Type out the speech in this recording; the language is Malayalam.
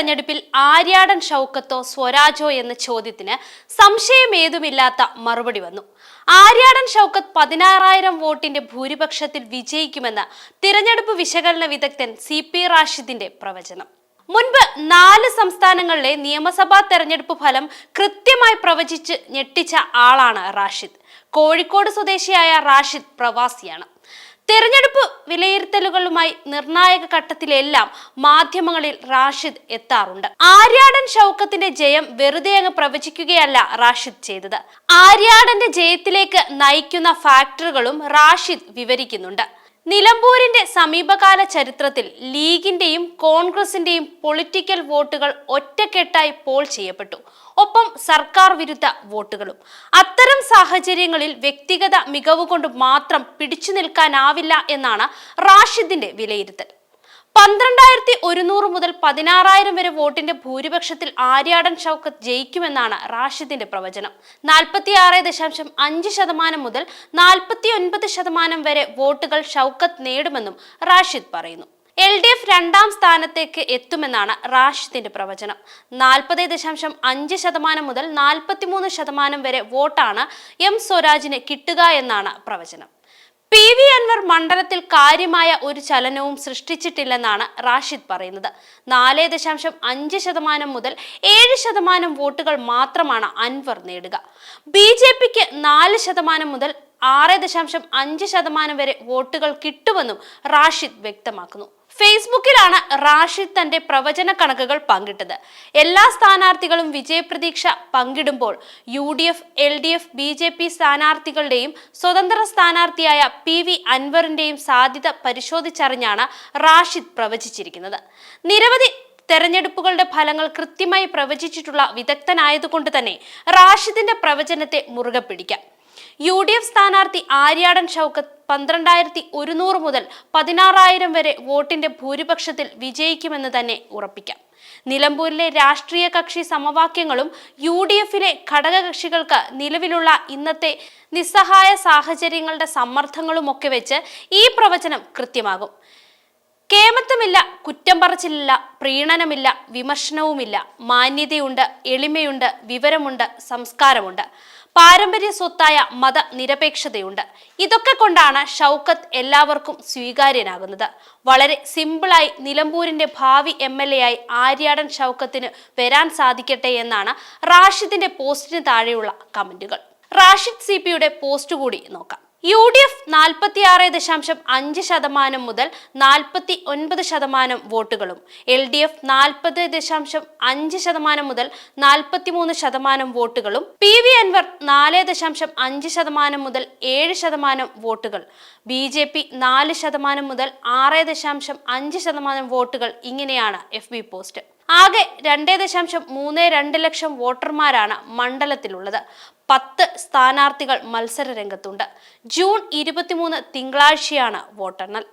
തെരഞ്ഞെടുപ്പിൽ ആര്യാടൻ ഷൗക്കത്തോ സ്വരാജോ എന്ന ചോദ്യത്തിന് സംശയമേതുമില്ലാത്ത മറുപടി വന്നു. ആര്യാടൻ ഷൗക്കത്ത് പതിനാറായിരം വോട്ടിന്റെ ഭൂരിപക്ഷത്തിൽ വിജയിക്കുമെന്ന് തിരഞ്ഞെടുപ്പ് വിശകലന വിദഗ്ധൻ സി പി റാഷിദിന്റെ പ്രവചനം. മുൻപ് നാല് സംസ്ഥാനങ്ങളിലെ നിയമസഭാ തെരഞ്ഞെടുപ്പ് ഫലം കൃത്യമായി പ്രവചിച്ച് ഞെട്ടിച്ച ആളാണ് റാഷിദ്. കോഴിക്കോട് സ്വദേശിയായ റാഷിദ് പ്രവാസിയാണ്. തെരഞ്ഞെടുപ്പ് വിലയിരുത്തലുകളുമായി നിർണായക ഘട്ടത്തിലെല്ലാം മാധ്യമങ്ങളിൽ റാഷിദ് എത്താറുണ്ട്. ആര്യാടൻ ഷൗക്കത്തിന്റെ ജയം വെറുതെ അങ്ങ് പ്രവചിക്കുകയല്ല റാഷിദ് ചെയ്തത്. ആര്യാടന്റെ ജയത്തിലേക്ക് നയിക്കുന്ന ഫാക്ടറുകളും റാഷിദ് വിവരിക്കുന്നുണ്ട്. നിലമ്പൂരിന്റെ സമീപകാല ചരിത്രത്തിൽ ലീഗിന്റെയും കോൺഗ്രസിന്റെയും പൊളിറ്റിക്കൽ വോട്ടുകൾ ഒറ്റക്കെട്ടായി പോൾ ചെയ്യപ്പെട്ടു. ഒപ്പം സർക്കാർ വിരുദ്ധ വോട്ടുകളും. അത്തരം സാഹചര്യങ്ങളിൽ വ്യക്തിഗത മികവ് കൊണ്ട് മാത്രം പിടിച്ചു നിൽക്കാനാവില്ല എന്നാണ് റാഷിദിന്റെ വിലയിരുത്തൽ. പന്ത്രണ്ടായിരത്തി ഒരുന്നൂറ് മുതൽ പതിനാറായിരം വരെ വോട്ടിന്റെ ഭൂരിപക്ഷത്തിൽ ആര്യാടൻ ഷൗക്കത്ത് ജയിക്കുമെന്നാണ് റാഷിദിന്റെ പ്രവചനം. നാൽപ്പത്തിയാറ് ദശാംശം അഞ്ച് ശതമാനം മുതൽ നാൽപ്പത്തി ഒൻപത് ശതമാനം വരെ വോട്ടുകൾ ഷൗക്കത്ത് നേടുമെന്നും റാഷിദ് പറയുന്നു. എൽ ഡി എഫ് രണ്ടാം സ്ഥാനത്തേക്ക് എത്തുമെന്നാണ് റാഷിദിന്റെ പ്രവചനം. നാൽപ്പത് ദശാംശം അഞ്ച് ശതമാനം മുതൽ നാൽപ്പത്തിമൂന്ന് ശതമാനം വരെ വോട്ടാണ് എം സ്വരാജിന് കിട്ടുക എന്നാണ് പ്രവചനം. പി വി അൻവർ മണ്ഡലത്തിൽ കാര്യമായ ഒരു ചലനവും സൃഷ്ടിച്ചിട്ടില്ലെന്നാണ് റാഷിദ് പറയുന്നത്. നാല് ദശാംശം അഞ്ച് ശതമാനം മുതൽ ഏഴ് ശതമാനം വോട്ടുകൾ മാത്രമാണ് അൻവർ നേടുക. ബി ജെ പിക്ക് നാല് ശതമാനം മുതൽ ആറ് ദശാംശം അഞ്ച് ശതമാനം വരെ വോട്ടുകൾ കിട്ടുമെന്നും റാഷിദ് വ്യക്തമാക്കുന്നു. ഫേസ്ബുക്കിലാണ് റാഷിദ് തന്റെ പ്രവചന കണക്കുകൾ പങ്കിട്ടത്. എല്ലാ സ്ഥാനാർത്ഥികളും വിജയപ്രതീക്ഷ പങ്കിടുമ്പോൾ U D F L D F B J P സ്ഥാനാർത്ഥികളുടെയും സ്വതന്ത്ര സ്ഥാനാർത്ഥിയായ പി വി അൻവറിന്റെയും സാധ്യത പരിശോധിച്ചറിഞ്ഞാണ് റാഷിദ് പ്രവചിച്ചിരിക്കുന്നത്. നിരവധി തെരഞ്ഞെടുപ്പുകളുടെ ഫലങ്ങൾ കൃത്യമായി പ്രവചിച്ചിട്ടുള്ള വിദഗ്ധനായതുകൊണ്ട് തന്നെ റാഷിദിന്റെ പ്രവചനത്തെ മുറുകെ പിടിക്കാം യു ഡി എഫ് സ്ഥാനാർത്ഥി ആര്യാടൻ ഷൗക്കത്ത് പന്ത്രണ്ടായിരത്തി ഒരുന്നൂറ് മുതൽ പതിനാറായിരം വരെ വോട്ടിന്റെ ഭൂരിപക്ഷത്തിൽ വിജയിക്കുമെന്ന് തന്നെ ഉറപ്പിക്കാം. നിലമ്പൂരിലെ രാഷ്ട്രീയ കക്ഷി സമവാക്യങ്ങളും യു ഡി എഫിലെ ഘടകകക്ഷികൾക്ക് നിലവിലുള്ള ഇന്നത്തെ നിസ്സഹായ സാഹചര്യങ്ങളുടെ സമ്മർദ്ദങ്ങളുമൊക്കെ വെച്ച് ഈ പ്രവചനം കൃത്യമാകും. കേമത്വമില്ല കുറ്റം പറച്ചിലില്ല പ്രീണനമില്ല വിമർശനവുമില്ല. മാന്യതയുണ്ട് എളിമയുണ്ട് വിവരമുണ്ട് സംസ്കാരമുണ്ട്. പാരമ്പര്യ സ്വത്തായ മത നിരപേക്ഷതയുണ്ട് ഇതൊക്കെ കൊണ്ടാണ് ഷൗക്കത്ത് എല്ലാവർക്കും സ്വീകാര്യനാകുന്നത്. വളരെ സിമ്പിളായി നിലമ്പൂരിന്റെ ഭാവി എം എൽ എ ആയി ആര്യാടൻ ഷൗക്കത്തിന് വരാൻ സാധിക്കട്ടെ എന്നാണ് റാഷിദിന്റെ പോസ്റ്റിന് താഴെയുള്ള കമന്റുകൾ. റാഷിദ് സി പോസ്റ്റ് കൂടി നോക്കാം. യു ഡി എഫ് നാൽപ്പത്തി ആറ് ദശാംശം അഞ്ച് ശതമാനം മുതൽ നാൽപ്പത്തി ഒൻപത് ശതമാനം വോട്ടുകളും എൽ ഡി എഫ് നാൽപ്പത് ദശാംശം അഞ്ച് ശതമാനം മുതൽ നാൽപ്പത്തിമൂന്ന് ശതമാനം വോട്ടുകളും പി വി അൻവർ നാല് ദശാംശം അഞ്ച് ശതമാനം മുതൽ ഏഴ് ശതമാനം വോട്ടുകൾ ബി ജെ പി നാല് ശതമാനം മുതൽ ആറ് ദശാംശം അഞ്ച് ശതമാനം വോട്ടുകൾ ഇങ്ങനെയാണ് എഫ് ബി പോസ്റ്റ്. ആകെ രണ്ടേ ദശാംശം മൂന്ന് രണ്ട് ലക്ഷം വോട്ടർമാരാണ് മണ്ഡലത്തിലുള്ളത്. പത്ത് സ്ഥാനാർത്ഥികൾ മത്സര രംഗത്തുണ്ട്. ജൂൺ ഇരുപത്തിമൂന്ന് തിങ്കളാഴ്ചയാണ് വോട്ടെണ്ണൽ.